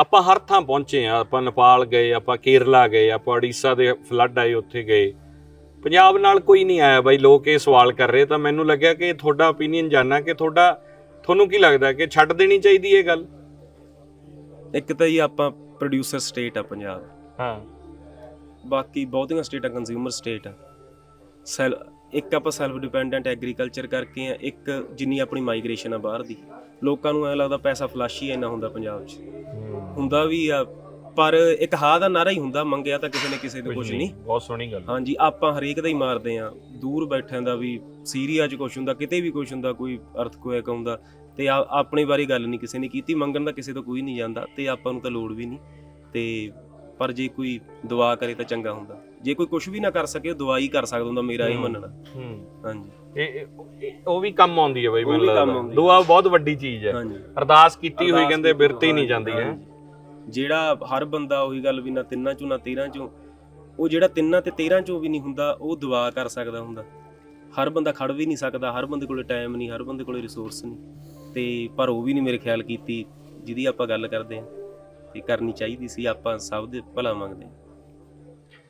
ਆਪਾਂ ਹਰ ਥਾਂ ਪਹੁੰਚੇ ਆ ਆਪਾਂ ਨੇਪਾਲ ਗਏ ਆਪਾਂ ਕੇਰਲਾ ਗਏ ਆਪਾਂ ਉੜੀਸਾ ਦੇ ਫਲੱਡ ਆਏ ਉੱਥੇ ਗਏ। ਪੰਜਾਬ ਨਾਲ ਕੋਈ ਨਹੀਂ ਆਇਆ ਬਾਈ ਲੋਕ ਇਹ ਸਵਾਲ ਕਰ ਰਹੇ ਤਾਂ ਮੈਨੂੰ ਲੱਗਿਆ ਕਿ ਤੁਹਾਡਾ opinion ਜਾਨਣਾ ਕਿ ਤੁਹਾਡਾ ਤੁਹਾਨੂੰ ਕੀ ਲੱਗਦਾ ਕਿ ਛੱਡ ਦੇਣੀ ਚਾਹੀਦੀ ਇਹ ਗੱਲ? ਇੱਕ ਤਾਂ ਜੀ ਆਪਾਂ ਪ੍ਰੋਡਿਊਸਰ ਸਟੇਟ ਆ ਪੰਜਾਬ। ਹਾਂ। ਬਾਕੀ ਬਹੁਤੀਆਂ ਸਟੇਟਾਂ ਕੰਜ਼ਿਊਮਰ ਸਟੇਟ ਆ। ਸੈਲ ਇੱਕ ਆਪਾਂ ਸੈਲਫ ਡਿਪੈਂਡੈਂਟ ਐਗਰੀਕਲਚਰ ਕਰਕੇ ਆ ਇੱਕ ਜਿੰਨੀ ਆਪਣੀ ਮਾਈਗ੍ਰੇਸ਼ਨ ਆ ਬਾਹਰ ਦੀ। ਲੋਕਾਂ ਨੂੰ ਐ ਲੱਗਦਾ ਪੈਸਾ ਫਲਸ਼ ਹੀ ਇੰਨਾ ਹੁੰਦਾ ਪੰਜਾਬ 'ਚ। ਹੁੰਦਾ ਵੀ ਆ ਪਰ ਇੱਕ ਹਾਂ ਦਾ ਨਾਰਾ ਹੀ ਹੁੰਦਾ ਮੰਗਿਆ ਤਾਂ ਕਿਸੇ ਨੇ ਕਿਸੇ ਤੋਂ ਕੁਝ ਨਹੀਂ ਬਹੁਤ ਸੋਹਣੀ ਗੱਲ। ਹਾਂਜੀ ਆਪਾਂ ਹਰੇਕ ਦਾ ਹੀ ਮਾਰਦੇ ਆ। ਦੂਰ ਬੈਠਿਆਂ ਦਾ ਵੀ ਸੀਰੀਆ 'ਚ ਕੁਝ ਹੁੰਦਾ ਕਿਤੇ ਵੀ ਕੁਝ ਹੁੰਦਾ ਕੋਈ ਅਰਥਕੁਏਕ ਆਉਂਦਾ ਤੇ ਆ- ਆਪਣੀ ਵਾਰੀ ਗੱਲ ਨਹੀਂ ਕਿਸੇ ਨੇ ਕੀਤੀ ਮੰਗਣ ਦਾ ਕਿਸੇ ਤੋਂ ਕੋਈ ਨਹੀਂ ਜਾਂਦਾ ਤੇ ਆਪਾਂ ਨੂੰ ਤਾਂ ਲੋੜ ਵੀ ਨਹੀਂ। ਤੇ ਪਰ ਜੇ ਕੋਈ ਦੁਆ ਕਰੇ ਤਾਂ ਚੰਗਾ ਹੁੰਦਾ। ਜੇ ਕੋਈ ਕੁਝ ਵੀ ਨਾ ਕਰ ਸਕੇ ਹੀ ਕਰ ਸਕਦਾ ਹੁੰਦਾ ਮੇਰਾ ਇਹ। ਮੰਨਣਾ। ਹੂੰ। ਹਾਂਜੀ। ਇਹ ਇਹ- ਇਹ- ਉਹ ਵੀ ਕੰਮ ਆਉਂਦੀ ਹੈ ਬਾਈ ਉਹ ਮੈਨੂੰ ਕੰਮ ਲੱਗਦਾ। ਆਉਂਦੀ ਹੈ। ਦੁਆ ਬਹੁਤ ਵੱਡੀ ਚੀਜ਼ ਹੈ। ਹਾਂਜੀ। ਅਰਦਾਸ ਕੀਤੀ ਹੋਈ ਅਰਦਾਸ ਕਹਿੰਦੇ ਕੀਤੀ ਬਿਰਤੀ ਨਹੀਂ ਜਾਂਦੀ ਹੈ। ਹਾਂਜੀ। ਜਿਹੜਾ ਹਰ ਬੰਦਾ ਉਹੀ ਗੱਲ ਵੀ ਨਾ ਤਿੰਨਾਂ ਚੋਂ ਨਾ 13 ਚੋਂ ਉਹ ਜਿਹੜਾ ਤਿੰਨਾਂ ਤੇ 13 ਚੋਂ ਵੀ ਨਹੀਂ ਹੁੰਦਾ ਉਹ ਦੁਆ ਕਰ ਸਕਦਾ ਹੁੰਦਾ। ਹਰ ਬੰਦਾ ਖੜ ਵੀ ਨਹੀਂ ਸਕਦਾ ਹਰ ਬੰਦੇ ਕੋਲੇ ਟਾਈਮ ਨਹੀਂ ਹਰ ਬੰਦੇ ਕੋਲੇ ਰਿਸੋਰਸ ਨਹੀਂ। ਤੇ ਪਰ ਉਹ ਵੀ ਨਹੀਂ ਮੇਰੇ ਖਿਆਲ ਕੀਤੀ ਜਿਹਦੀ ਆਪਾਂ ਗੱਲ ਕਰਦੇ ਹਾਂ ਤੇ ਕਰਨੀ ਚਾਹੀਦੀ ਸੀ ਆਪਾਂ ਸਭ ਦੇ ਭਲਾ ਮੰਗਦੇ ਹਾਂ।